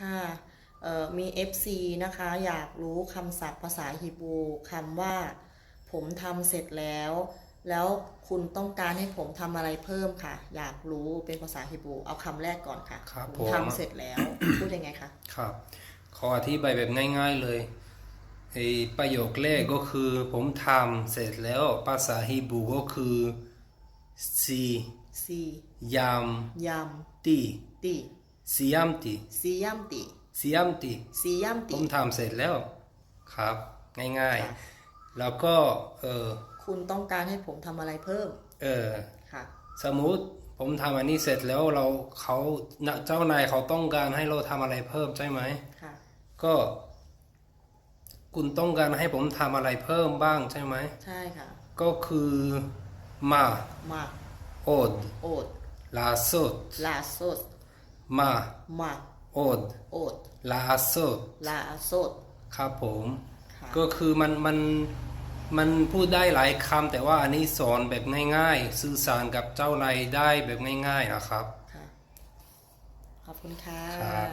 ค่ะเอ่อมี FC นะคะ อยากรู้คำศัพท์ภาษาฮีบรูคำว่า ผมทำเสร็จแล้ว แล้วคุณต้องการให้ผมทำอะไรเพิ่มค่ะ อยากรู้เป็นภาษาฮีบรูเอาคำแรกก่อนค่ะครับผมผมทำเสร็จแล้วพูดยังไงคะครับขออธิบายแบบง่าย ๆเลยไอประโยคแรกก็คือผมทำเสร็จแล้วภาษาฮีบรูก็คือซีซียามยตีำติ ซียามตีซียัมติซียามตีซียัมผติมทำเสร็จแล้วครับ ง่ายค่ะๆแล้วก็เออคุณต้องการให้ผมทำอะไรเพิ่ม เออค่ะ สมมุติผมทำอันนี้เสร็จแล้วเราเขาเจ้านายเขาต้องการให้เราทำอะไรเพิ่มใช่ไหมค่ะ ก็ คุณต้องการให้ผมทำอะไรเพิ่มบ้างใช่ไหมใช่ค่ะ ก็คือมามาโอดโอดลาสดลาโซด มามาโอดโอดลาสดลาโซดครับผมค่ะก็คือมันมันมันพูดได้หลายคำแต่ว่าอันนี้สอนแบบง่ายๆ สื่อสารกับเจ้านายได้แบบง่ายๆนะครับค่ะขอบคุณค่ะครับ